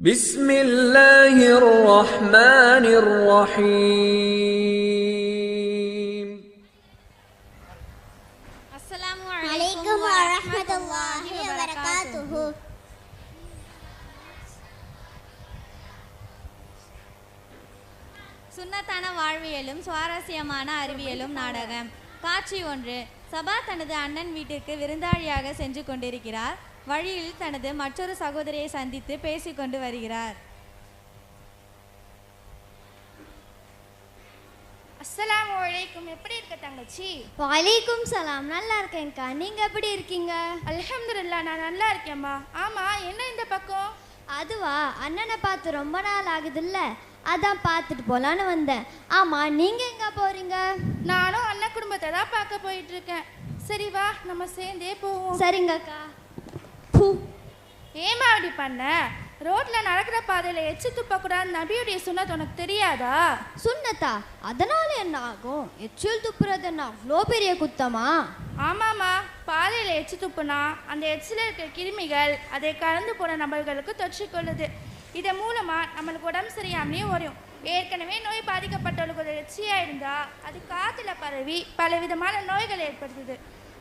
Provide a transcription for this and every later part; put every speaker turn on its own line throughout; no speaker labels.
بسم الله الرحمن الرحيم
அஸ்ஸலாமு
அலைக்கும் வரஹ்மத்துல்லாஹி வபரகாத்துஹு
சுன்னத்தான வாழ்வியலும் சுவாரஸ்யமான அறிவியலும் நாடகம் காட்சி ஒன்று சபா தனது அண்ணன் வீட்டிற்கு விருந்தாளியாக சென்று கொண்டிருக்கிறார் வழியில் தனது மற்றொரு சகோதரியை சந்தித்து பேசிக்கொண்டு வருகிறார்.
அஸ்ஸலாமு அலைக்கும். எப்படி இருக்க தங்கச்சி?
வலைக்கும் சலாம். நல்லா இருக்கேன்க்கா. நீங்க எப்படி இருக்கீங்க?
அல்ஹம்துலில்லாஹ் நான் நல்லா இருக்கேம்மா ஆமா என்ன இந்த பக்கம்?
அதுவா? அண்ணனை பார்த்து ரொம்ப நாள் ஆகுதுல்ல. அதான் பார்த்துட்டு போலான்னு வந்தேன். ஆமா நீங்க எங்க போறீங்க?
நானும் அண்ணன் குடும்பத்தை தான் பார்க்க போயிட்டு இருக்கேன். சரி வா நம்ம சேர்ந்தே போவோம்.
சரிங்கக்கா.
ஏமா அப்படி பண்ண? ரோட்ல நடக்கிற பாதையில எச்சு துப்ப கூடாது நபியுடைய சுன்னத் உனக்கு தெரியாதா?
சுண்ணத்தா? அதனால என்ன ஆகும்? எச்சில் துப்புறது என்ன அவ்வளோ பெரிய குத்தமா?
ஆமாம்மா. பாதையில எச்சு துப்புனா அந்த எச்சில் இருக்கிற கிருமிகள் அதை கலந்து போன நபர்களுக்கு தொற்றிக்கொள்ளுது. இதன் மூலமா நம்மளுக்கு உடம்பு சரியாமலே வரும் ஏற்கனவே நோய் பாதிக்கப்பட்டவர்களுக்கு ஒரு எச்சியா இருந்தா அது காத்துல பரவி பல விதமான நோய்கள் ஏற்படுத்துது.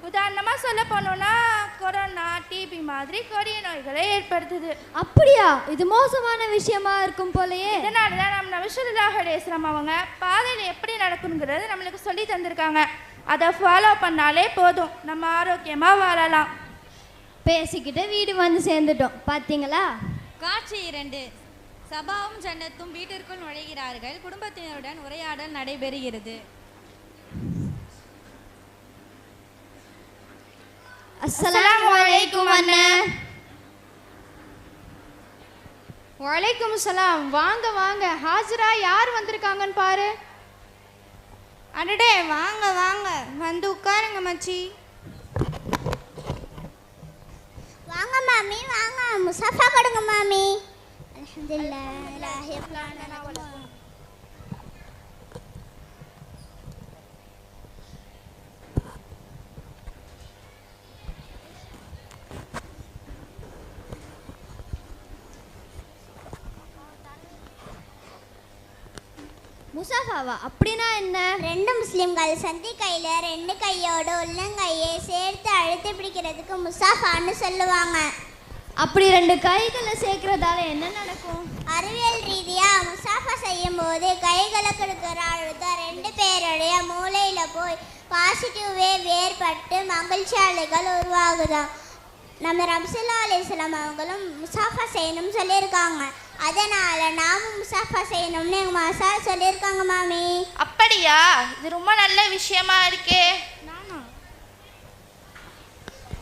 உதாரணமா சொல்ல போனோம்னா கொரோனா டிபி மாதிரி கொடிய நோய்களை ஏற்படுத்துது.
அப்படியா? இது மோசமான விஷயமா இருக்கும் போலயே.
இதனால தான் நம்ம நபிசுல்லாஹ் அலையம் அவங்க பாதையில் எப்படி நடக்கணுங்கிறது நம்மளுக்கு சொல்லி தந்திருக்காங்க. அதை ஃபாலோ பண்ணாலே போதும். நம்ம ஆரோக்கியமாக வாழலாம்.
பேசிக்கிட்டு வீடு வந்து சேர்ந்துட்டோம். பாத்தீங்களா?
காட்சி இரண்டு. சபாவும் ஜன்னத்தும் வீட்டிற்குள் நுழைகிறார்கள். குடும்பத்தினருடன் உரையாடல் நடைபெறுகிறது.
அஸ்ஸலாமு அலைக்கும் அண்ணன்
வலைக்கும் சலாம் வாங்க வாங்க. ஹாஜரா யார் வந்திருக்காங்கன்னு பாரு.
அடடே வாங்க வாங்க. வந்து உட்காருங்க மச்சி.
வாங்க மாமி. வாங்க. முசாஃபா கொடுங்க மாமி. அல்ஹம்துலில்லாஹ் முசாஃபாவா? அப்படின்னா என்ன?
ரெண்டு முஸ்லிம்கள் சந்தி கையில ரெண்டு கையோட உள்ளங்கையை சேர்த்து அழுத்தி பிடிக்கிறதுக்கு முசாஃபான்னு சொல்லுவாங்க.
அப்படி ரெண்டு கைகளை சேர்க்கறதால என்ன நடக்கும்?
அறிவியல் ரீதியா முசாஃபா செய்யும் போது கைகளுக்கு இருக்கிற அழுத்தம் ரெண்டு பேருடைய மூளையில போய் பாசிட்டிவ் வேவ் ஏற்பட்டு மகிழ்ச்சி அலைகள் உருவாகுதாம் நம்ம ரம்சல்லா அலிஸ்லாம் அவங்களும் முசாஃபா செய்யணும்னு சொல்லியிருக்காங்க. அதனால நாமும் முசாஃபா செய்யணும்னு எங்கள் மசா சொல்லியிருக்காங்க மாமி.
அப்படியா? இது ரொம்ப நல்ல விஷயமா இருக்கே.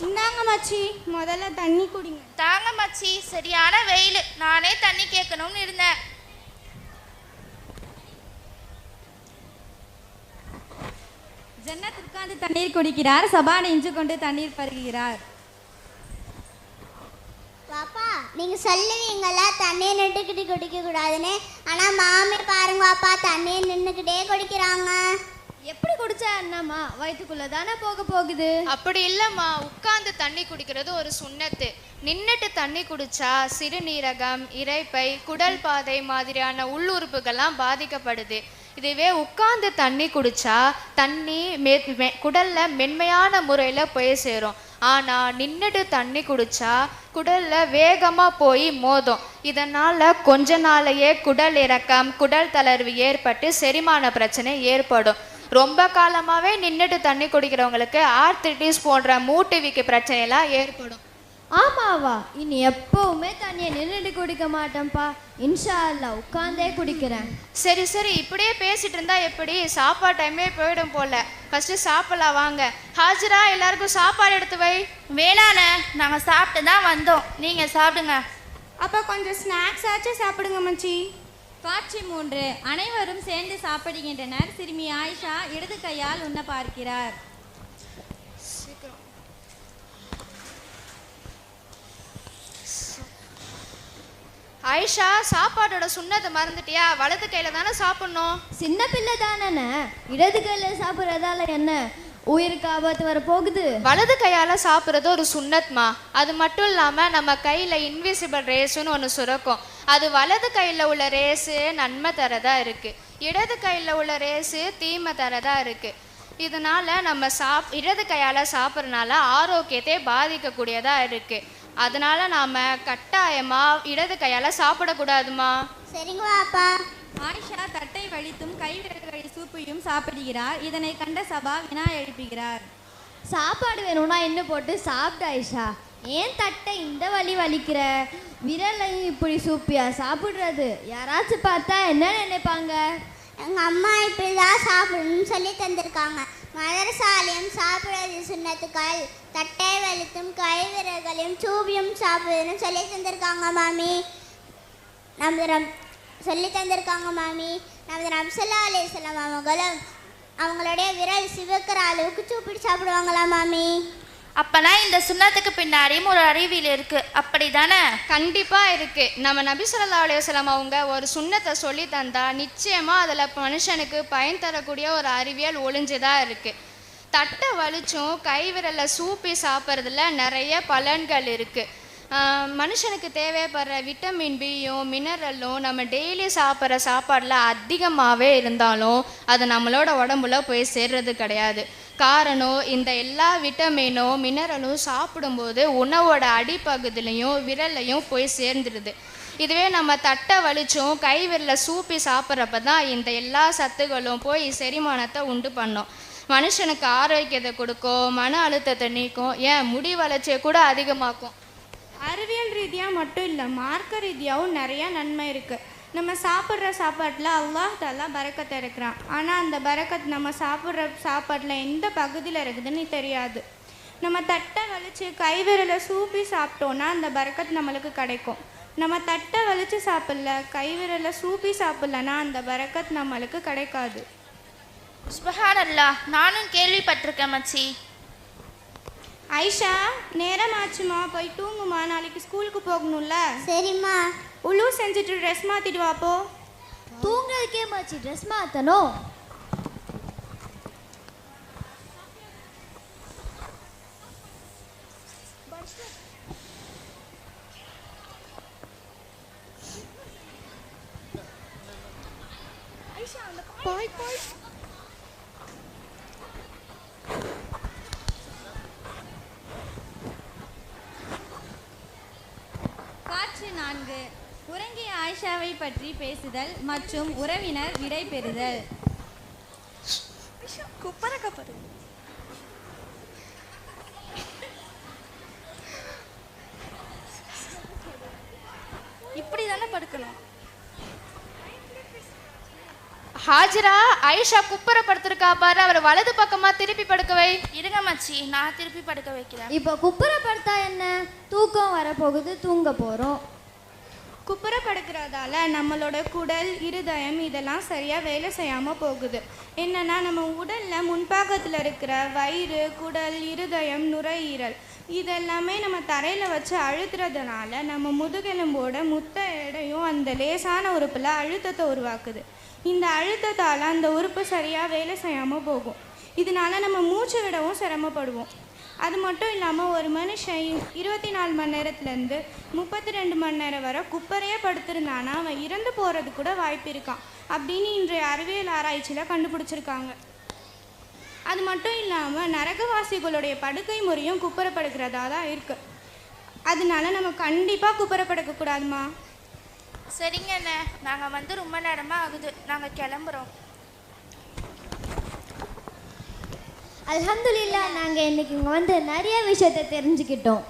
இந்தாங்க மச்சி. முதல்ல தண்ணி குடிங்க.
தாங்க மச்சி. சரியான வெயில். நானே தண்ணி கேட்கணும்னு இருந்தேன்.
ஜன்னத் உட்கார்ந்து தண்ணீர் குடிக்கிறார். சபா நெஞ்சு கொண்டு தண்ணீர் பருகுகிறார்.
பாப்பா நீங்க சொல்லுவீங்களா தண்ணியை நின்றுக்கிட்டு குடிக்க கூடாதுன்னு? ஆனா மாமி பாருங்க பாப்பா தண்ணியை நின்றுக்கிட்டே குடிக்கிறாங்க.
எப்படி குடிச்சா என்னம்மா? வயிற்றுக்குள்ள தானே போக போகுது?
அப்படி இல்லைம்மா. உட்கார்ந்து தண்ணி குடிக்கிறது ஒரு சுண்ணத்து. நின்னுட்டு தண்ணி குடிச்சா சிறுநீரகம் இரைப்பை குடல் பாதை மாதிரியான உள்ளுறுப்புகள்லாம் பாதிக்கப்படுது. இதுவே உட்கார்ந்து தண்ணி குடிச்சா தண்ணி மெ- குடல்ல மென்மையான முறையில் போய் சேரும். ஆனால் நின்றுட்டு தண்ணி குடிச்சா குடல்ல வேகமாக போய் மோதும். இதனால் கொஞ்ச நாளையே குடல் இறக்கம் குடல் தளர்வு ஏற்பட்டு செரிமான பிரச்சனை ஏற்படும். ரொம்ப காலமாகவே நின்றுட்டு தண்ணி குடிக்கிறவங்களுக்கு ஆர்த்திட்டிஸ் போன்ற மூட்டு வீக்கு பிரச்சனைலாம் ஏற்படும்.
ஆமாவா? இனி எப்பவுமே தண்ணியை நின்றுட்டு குடிக்க மாட்டேன்ப்பா. இன்ஷா அல்லா உட்காந்தே குடிக்கிறேன்.
சரி சரி. இப்படியே பேசிட்டு இருந்தா எப்படி? சாப்பாடு டைமே போயிடும் போல. ஃபர்ஸ்ட் சாப்பிடலாம் வாங்க. ஹாஜரா எல்லாருக்கும் சாப்பாடு எடுத்து வை.
வேணாண்ணே நாங்கள் சாப்பிட்டு தான் வந்தோம். நீங்கள் சாப்பிடுங்க.
அப்போ கொஞ்சம் ஸ்நாக்ஸ் ஆச்சும் சாப்பிடுங்க மச்சி.
காட்சி மூன்று. அனைவரும் சேர்ந்து சாப்பிடுகின்றனர். சிறுமி ஆயிஷா இடது கையால் உண்ண பார்க்கிறார்.
ஆயிஷா சாப்பாடோட சுண்ணத்தை மறந்துட்டியா? வலது கையில தானே சாப்பிடணும்?
சின்ன பிள்ளை தானே இடது கையில சாப்பிட்றதால என்ன? உயிருக்கு ஆபத்து வர போகுது.
வலது கையால் சாப்பிட்றது ஒரு சுண்ணத்மா. அது மட்டும் இல்லாமல் நம்ம கையில் இன்விசிபிள் ரேஸ்னு ஒன்று சுரக்கும். அது வலது கையில் உள்ள ரேஸு நன்மை தரதா இருக்கு. இடது கையில் உள்ள ரேஸு தீமை தரதா இருக்கு. இதனால நம்ம சாப் இடது கையால் சாப்பிட்றனால ஆரோக்கியத்தை பாதிக்கக்கூடியதா இருக்கு. அதனால நாம கட்டாயமா இடது கையால் சாப்பிடக்கூடாதுமா.
சரிங்க வாப்பா
ஆயிஷா தட்டை வலித்தும் கைவிரல்களை சூப்பையும் சாப்பிடுகிறார். இதனை கண்ட சபா வினா எழுப்புகிறார்.
சாப்பாடு வேணும்னா என்ன போட்டு சாப்பிட்டு ஆயிஷா. ஏன் தட்டை இந்த வலி வலிக்கிற? விரலையும் இப்படி சூப்பியா? சாப்பிடுறது. யாராச்சும் பார்த்தா என்ன நினைப்பாங்க?
எங்கள் அம்மா இப்படி தான் சாப்பிடணும்னு சொல்லி தந்திருக்காங்க. மதரசாலையும் சாப்பிடுறது சுண்ணத்துக்கள் தட்டை வலித்தும் கைவிரல்களையும் சூபியும் சாப்பிடுறதுன்னு சொல்லி தந்திருக்காங்க மாமி. நமது ரம் சொல்லி தந்திருக்காங்க மாமி. நமது நம்சல்லா அலிஸ்லாம் அவங்களும் அவங்களுடைய விரல் சிவக்கிற அளவுக்கு சூப்பிட்டு சாப்பிடுவாங்களா மாமி?
அப்பனா இந்த சுண்ணத்துக்கு பின்னாடியும் ஒரு அறிவியல் இருக்கு. அப்படிதானே?
கண்டிப்பா இருக்கு. நம்ம நபி சொல்லா அலைஹி அவங்க ஒரு சுண்ணத்தை சொல்லி தந்தா நிச்சயமா அதுல மனுஷனுக்கு பயன் தரக்கூடிய ஒரு அறிவியல் ஒளிஞ்சுதான் இருக்கு. தட்டை வலிச்சும் கைவிரலை சூப்பி சாப்பிட்றதுல நிறைய பலன்கள் இருக்கு. மனுஷனுக்கு தேவைப்படுற விட்டமின் பியும் மினரலும் நம்ம டெய்லி சாப்பிட்ற சாப்பாடில் அதிகமாகவே இருந்தாலும் அது நம்மளோட உடம்புல போய் சேர்றது கிடையாது. காரணம் இந்த எல்லா விட்டமினும் மினரலும் சாப்பிடும்போது உணவோட அடிப்பகுதியிலையும் விரல்லையும் போய் சேர்ந்துடுது இதுவே நம்ம தட்டை வலிச்சும் கை விரல சூப்பி சாப்பிட்றப்ப தான் இந்த எல்லா சத்துகளும் போய் செரிமானத்தை உண்டு பண்ணோம். மனுஷனுக்கு ஆரோக்கியத்தை கொடுக்கும் மன அழுத்தத்தை நீக்கும் ஏன் முடி வளர்ச்சியை கூட அதிகமாக்கும்.
அறிவியல் ரீதியாக மட்டும் இல்லை மார்க்க ரீதியாகவும் நிறையா நன்மை இருக்குது நம்ம சாப்பிட்ற சாப்பாட்டில் அல்லாஹ் தாலா பரக்கத்தை இருக்கிறான் ஆனால் அந்த பரக்கத் நம்ம சாப்பிட்ற சாப்பாட்டில் எந்த பகுதியில் இருக்குதுன்னு தெரியாது. நம்ம தட்டை வலிச்சு கைவிரலை சூப்பி சாப்பிட்டோன்னா அந்த பரக்கத் நம்மளுக்கு கிடைக்கும். நம்ம தட்டை வலிச்சு சாப்பிடல கைவிரலை சூப்பி சாப்பிடலன்னா அந்த பரக்கத் நம்மளுக்கு கிடைக்காது.
சுபஹானல்லா நானும் கேள்விப்பட்டிருக்கேன் மச்சி.
ஐஷா நேரமாச்சுமா போய் தூங்குமா? நாளைக்கு ஸ்கூலுக்கு போகணும்ல?
சரிம்மா.
உழு செஞ்சுட்டு ட்ரெஸ் மாற்றிட்டு வாப்போ
தூங்குறதுக்கே மச்சி ட்ரெஸ் மாற்றணும்
காட்சி நான்கு. உறங்கிய ஆயிஷாவை பற்றி பேசுதல் மற்றும் உறவினர் விடை பெறுதல்.
இப்படி தானே படுக்கணும்.
ஹாஜிரா ஐஷா குப்பரை படுத்திருக்கா பாரு அவர் வலது பக்கமா திருப்பி படுக்க வை.
இருங்க மச்சி நான் திருப்பி படுக்க வைக்கிறேன்.
இப்போ குப்புரை படுத்தா என்ன? தூக்கம் வரப்போகுது தூங்க போகிறோம்
குப்புற படுக்கிறதால நம்மளோட குடல் இருதயம் இதெல்லாம் சரியாக வேலை செய்யாமல் போகுது. என்னென்னா நம்ம உடலில் முன்பாகத்தில் இருக்கிற வயிறு குடல் இருதயம் நுரையீரல் இதெல்லாமே நம்ம தரையில் வச்சு அழுத்துறதுனால நம்ம முதுகெலும்போட முத்த எடையும் அந்த லேசான உறுப்பில் அழுத்தத்தை உருவாக்குது. இந்த அழுத்தத்தால் அந்த உறுப்பு சரியாக வேலை செய்யாமல் போகும். இதனால நம்ம மூச்சு விடவும் சிரமப்படுவோம். அது மட்டும் இல்லாமல் ஒரு மனுஷன் இருபத்தி நாலு மணி நேரத்துலேருந்து முப்பத்தி ரெண்டு மணி நேரம் வரை குப்பரையே படுத்திருந்தானா அவன் இறந்து போகிறது கூட வாய்ப்பு இருக்கான் அப்படின்னு இன்றைய அறிவியல் ஆராய்ச்சியில் கண்டுபிடிச்சிருக்காங்க. அது மட்டும் இல்லாமல் நரகவாசிகளுடைய படுக்கை முறையும் குப்புற படுக்கிறதா தான் இருக்குது அதனால நம்ம கண்டிப்பாக குப்புற படுக்கக்கூடாதுமா
சரிங்க அண்ணே. நாங்கள் வந்து ரொம்ப நேரமாக ஆகுது. நாங்கள் கிளம்புறோம்.
அல்ஹம்துலில்லா நாங்கள் இன்னைக்கு இங்கே வந்து நிறைய விஷயத்தை தெரிஞ்சுக்கிட்டோம்.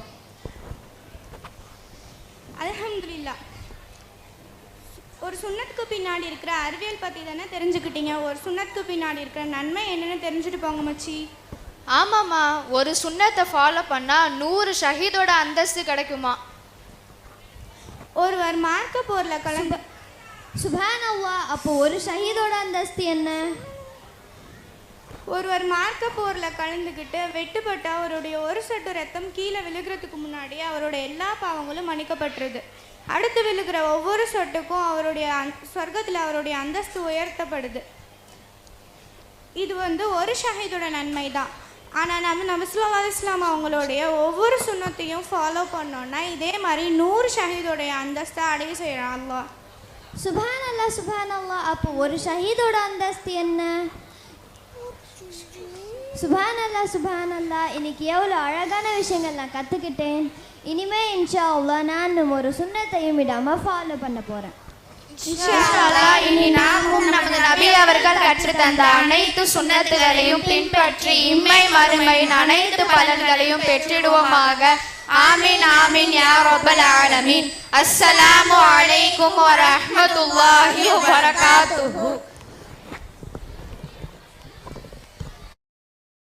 அல்ஹம்துலில்லா. ஒரு சுண்ணத்துக்கு பின்னாடி இருக்கிற அறிவியல் பற்றி தானே தெரிஞ்சுக்கிட்டீங்க? ஒரு சுண்ணத்துக்கு பின்னாடி இருக்கிற நன்மை என்னன்னு தெரிஞ்சுட்டு போங்க மச்சி.
ஆமாம்மா. ஒரு சுண்ணத்தை ஃபாலோ பண்ணா நூறு ஷஹீதோட அந்தஸ்து கிடைக்குமா?
ஒருவர் மார்க்க போரில் கலந்து
சுபான் அப்போ ஒரு ஷஹீதோட அந்தஸ்து என்ன?
ஒருவர் மார்க்க போரில் கலந்துக்கிட்டு வெட்டுப்பட்டு அவருடைய ஒரு சொட்டு ரத்தம் கீழே விழுகிறதுக்கு முன்னாடி அவரோட எல்லா பாவங்களும் மன்னிக்கப்பட்டுருது. அடுத்து விழுகிற ஒவ்வொரு சொட்டுக்கும் அவருடைய அந்- சொர்க்கத்தில் அவருடைய அந்தஸ்து உயர்த்தப்படுது. இது வந்து ஒரு ஷஹீதோட நன்மை தான் ஆனால் நம்ம நபிஸ்லாம் இஸ்லாம் அவங்களுடைய ஒவ்வொரு சுண்ணத்தையும் ஃபாலோ பண்ணோன்னா இதே மாதிரி நூறு ஷஹீதோடைய அந்தஸ்தை அடைய செய்கிறான் அல்லா
சுபான் அல்லா சுபான் அல்லா அப்போ ஒரு ஷஹீதோட அந்தஸ்து என்ன? சுபான் அல்லா சுபான் அல்லா இன்னைக்கு எவ்வளோ அழகான விஷயங்கள் நான் கற்றுக்கிட்டேன் இனிமே இன்ஷா அவ்வளோ நான் ஒரு சுண்ணத்தையும் விடாமல் ஃபாலோ பண்ண போகிறேன்
இனி நாமும் நமது நபி அவர்கள் கற்றுத்தந்த அனைத்து சுண்ணத்துகளையும் பின்பற்றி இம்மை மறுமையின் அனைத்து பலன்களையும் பெற்றிடுவோமாக. ஆமீன் ஆமீன் யா ரப்பல் ஆலமீன். அஸ்ஸலாமு அலைக்கும் வ ரஹ்மத்துல்லாஹி வ பரகாத்துஹு